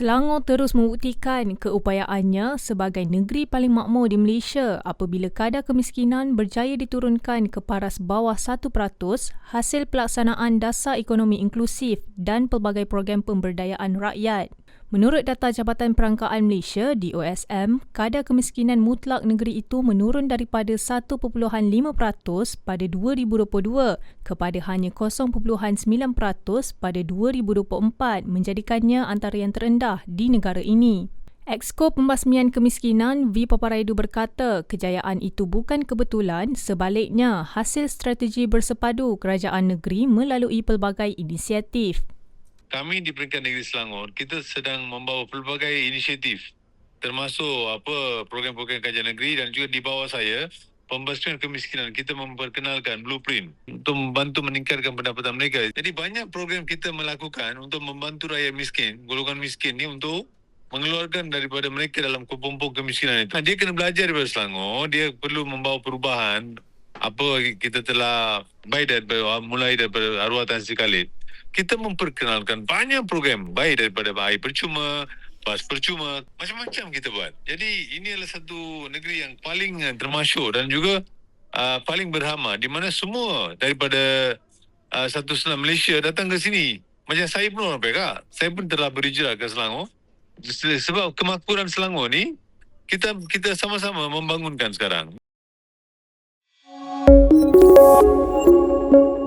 Selangor terus membuktikan keupayaannya sebagai negeri paling makmur di Malaysia apabila kadar kemiskinan berjaya diturunkan ke paras bawah 1% hasil pelaksanaan dasar ekonomi inklusif dan pelbagai program pemberdayaan rakyat. Menurut data Jabatan Perangkaan Malaysia DOSM, kadar kemiskinan mutlak negeri itu menurun daripada 1.5% pada 2022 kepada hanya 0.9% pada 2024 menjadikannya antara yang terendah di negara ini. Exco Pembasmian Kemiskinan V Paparaidu berkata kejayaan itu bukan kebetulan sebaliknya hasil strategi bersepadu kerajaan negeri melalui pelbagai inisiatif kami di peringkat negeri Selangor kita sedang membawa pelbagai inisiatif termasuk apa program-program kajian negeri dan juga di bawah saya pembasmian kemiskinan kita memperkenalkan blueprint untuk membantu meningkatkan pendapatan mereka. Jadi banyak program kita melakukan untuk membantu rakyat miskin, golongan miskin ni untuk mengeluarkan daripada mereka dalam kepompong kemiskinan itu. Dia kena belajar daripada Selangor, dia perlu membawa perubahan apa kita telah baik daripada mulai daripada arwah Tan Sri Khalid kita memperkenalkan banyak program baik daripada air percuma, bas percuma, macam-macam kita buat. Jadi ini adalah satu negeri yang paling uh, termasyur dan juga uh, paling berhama di mana semua daripada uh, satu senam Malaysia datang ke sini. Macam saya pun orang Perak. Saya pun telah berhijrah ke Selangor. Sebab kemakmuran Selangor ni kita kita sama-sama membangunkan sekarang. Thank you.